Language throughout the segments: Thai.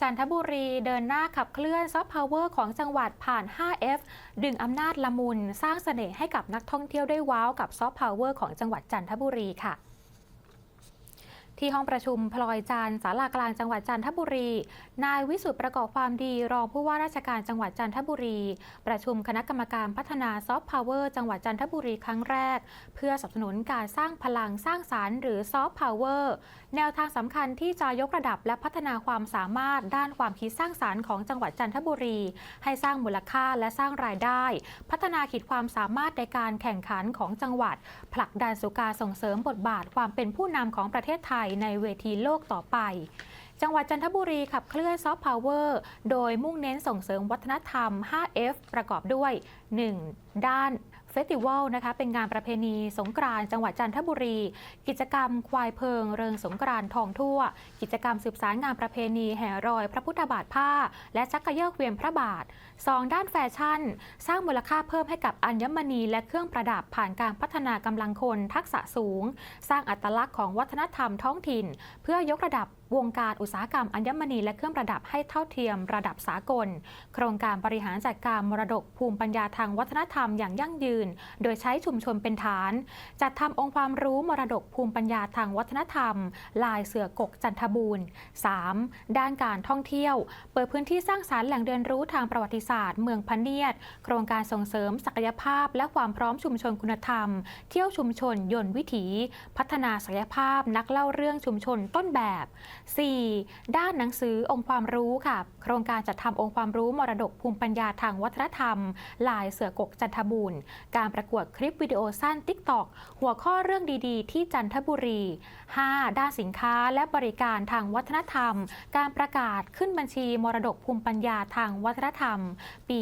จันทบุรีเดินหน้าขับเคลื่อนซอฟต์พาวเวอร์ของจังหวัดผ่าน 5F ดึงอำนาจละมุน สร้างเสน่ห์ให้กับนักท่องเที่ยวได้ว้าวกับซอฟต์พาวเวอร์ของจังหวัดจันทบุรีค่ะ ที่ห้องประชุมพลอยจันทร์สารากลางจังหวัดจันทบุรี นายวิสุทธ์ประกอบความดีรองผู้ว่าราชการจังหวัดจันทบุรี ประชุมคณะกรรมการพัฒนาซอฟต์พาวเวอร์จังหวัดจันทบุรีครั้งแรก เพื่อสนับสนุนการสร้างพลังสร้างสารรค์หรือซอฟต์พาวเวอร์แนวทางสำคัญที่จะยกระดับและพัฒนาความสามารถด้านความคิดสร้างสารรค์ของจังหวัดจันทบุรี ให้สร้างมูลค่าและสร้างรายได้ พัฒนาขีดความสามารถในการแข่งขันของจังหวัด ผลักดันสู่การส่งเสริมบทบาทความเป็นผู้นำของประเทศไทยในเวทีโลกต่อไป จังหวัดจันทบุรีขับเคลื่อนซอฟต์พาวเวอร์โดยมุ่งเน้นส่งเสริมวัฒนธรรม 5F ประกอบด้วย 1. ด้านเฟสติวัลนะคะเป็นงานประเพณีสงกรานต์จังหวัดจันทบุรี กิจกรรมควายเพิงเริงสงกรานต์ทองทั่ว กิจกรรมสืบสารงานประเพณีแห่รอยพระพุทธบาทผ้า และชักกระเยาะเวียนพระบาท 2. ด้านแฟชั่น สร้างมูลค่าเพิ่มให้กับอัญมณีและเครื่องประดับผ่านการพัฒนากำลังคนทักษะสูง สร้างอัตลักษณ์ของวัฒนธรรมท้องถิ่น เพื่อยกระดับวงการอุตสาหกรรมอัญมณีและเครื่องประดับให้เท่าเทียมระดับสากล โครงการบริหารจัดการมรดกภูมิปัญญาทางวัฒนธรรมอย่างยั่งยืน โดยใช้ชุมชนเป็นฐาน จัดทำองค์ความรู้มรดกภูมิปัญญาทางวัฒนธรรม ลายเสือกกจันทบูรณ์ 3. ด้านการท่องเที่ยว เปิดพื้นที่สร้างสารรค์แหล่งเรียนรู้ทางประวัติศาสตร์เมืองพะเนียด โครงการส่งเสริมศักยภาพ และความพร้อมชุมชนคุณธรรม เที่ยวชุมชนยนต์วิถี พัฒนาศักยภาพนักเล่าเรื่องชุมชนต้นแบบ 4. ด้านหนังสือองค์ความรู้ค่ะ โครงการจัดทำองค์ความรู้มรดกภูมิปัญญาทางวัฒนธรรม ลายเสือกกจันทบูรณ์การประกวดคลิปวิดีโอสั้น TikTok หัวข้อเรื่องดีๆ ที่จันทบุรี 5. ด้านสินค้าและบริการทางวัฒนธรรม การประกาศขึ้นบัญชีมรดกภูมิปัญญาทางวัฒนธรรม ปี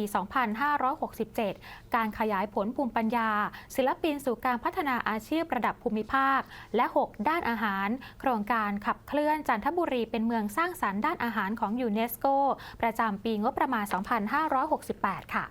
2567 การขยายผลภูมิปัญญา ศิลปินสู่การพัฒนาอาชีพระดับภูมิภาค และ 6 ด้านอาหาร โครงการขับเคลื่อนจันทบุรีเป็นเมืองสร้างสรรค์ด้านอาหารของยูเนสโก ประจำปีงบประมาณ 2568 ค่ะ